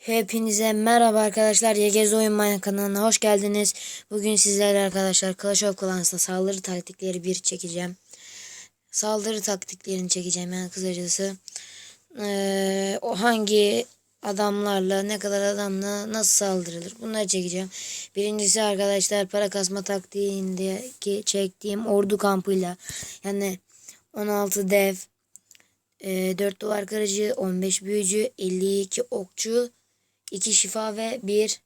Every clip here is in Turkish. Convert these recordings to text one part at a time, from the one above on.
Hepinize merhaba arkadaşlar. Yegez Oyun Manya kanalına hoş geldiniz. Bugün sizlerle arkadaşlar Clash of Clans'ta saldırı taktikleri bir çekeceğim. Saldırı taktiklerini çekeceğim yani kısacası. Ee, o hangi adamlarla ne kadar adamla nasıl saldırılır bunları çekeceğim. Birincisi arkadaşlar para kasma taktiğindeki çektiğim ordu kampıyla yani 16 dev, e, 4 duvar kırıcı, 15 büyücü, 52 okçu, 2 şifa ve 1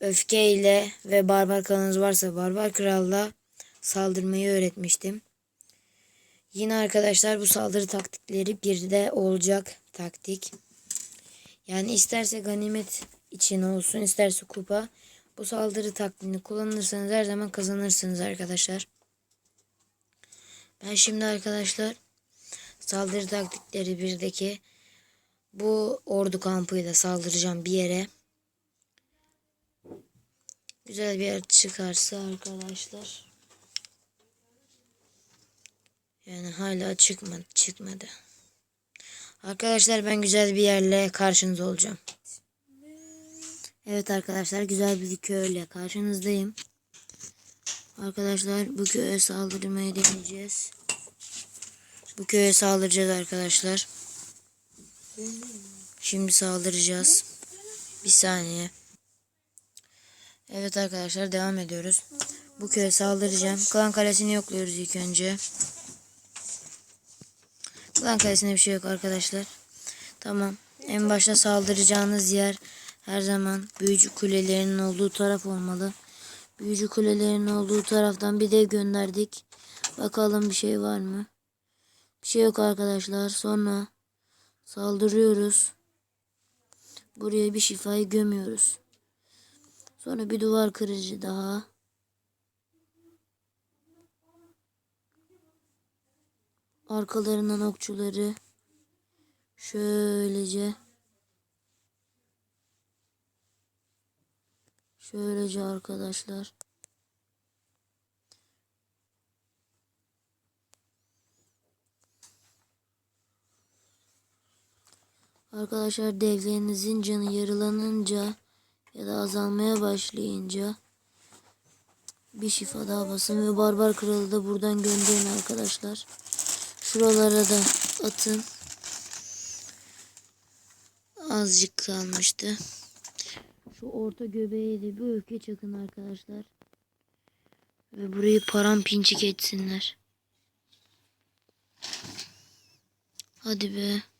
öfke ile ve barbar kralınız varsa barbar kralla saldırmayı öğretmiştim. Yine arkadaşlar bu saldırı taktikleri bir de olacak taktik. Yani isterse ganimet için olsun isterse kupa bu saldırı taktiğini kullanırsanız her zaman kazanırsınız arkadaşlar. Ben şimdi arkadaşlar saldırı taktikleri birdeki bu ordu kampıyla saldıracağım bir yere. Güzel bir yer çıkarsa arkadaşlar. Yani hala çıkmadı, çıkmadı. Arkadaşlar ben güzel bir yerle karşınızda olacağım. Evet arkadaşlar güzel bir köyle karşınızdayım. Arkadaşlar bu köye saldırmaya deneyeceğiz. Bu köye saldıracağız arkadaşlar. Şimdi saldıracağız. Bir saniye. Evet arkadaşlar devam ediyoruz. Bu köye saldıracağım. Klan kalesini yokluyoruz ilk önce. Klan kalesinde bir şey yok arkadaşlar. Tamam. En başta saldıracağınız yer her zaman büyücü kulelerinin olduğu taraf olmalı. Büyücü kulelerinin olduğu taraftan bir dev gönderdik. Bakalım bir şey var mı? Bir şey yok arkadaşlar. Sonra saldırıyoruz. Buraya bir şifayı gömüyoruz. Sonra bir duvar kırıcı daha. Arkalarından okçuları şöylece şöylece arkadaşlar Arkadaşlar devlerinizin canı yarılanınca ya da azalmaya başlayınca bir şifa daha basın ve barbar kralı da buradan gönderin arkadaşlar. Şuralara da atın. Azıcık kalmıştı. Şu orta göbeğe de bir öfke çakın arkadaşlar. Ve burayı paramparçık etsinler. Hadi be.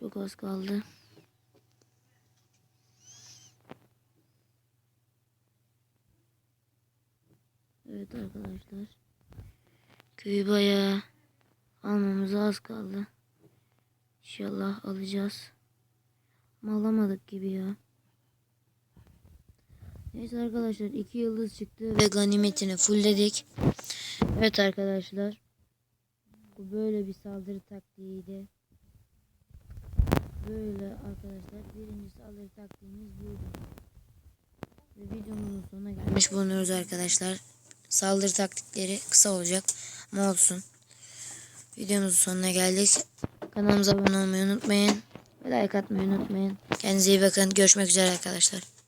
Çok az kaldı. Evet arkadaşlar. Köyü bayağı almamıza az kaldı. İnşallah alacağız. Ama alamadık gibi ya. Neyse arkadaşlar iki yıldız çıktı ve ganimetini fullledik. Evet arkadaşlar. Bu böyle bir saldırı taktiğiydi. Böyle arkadaşlar birinci saldırı taktiğimiz buydu. Ve videomuzun sonuna gelmiş bulunuyoruz arkadaşlar. Saldırı taktikleri kısa olacak ama olsun. Videomuzun sonuna geldik. Kanalımıza abone olmayı unutmayın. Ve like atmayı unutmayın. Kendinize iyi bakın. Görüşmek üzere arkadaşlar.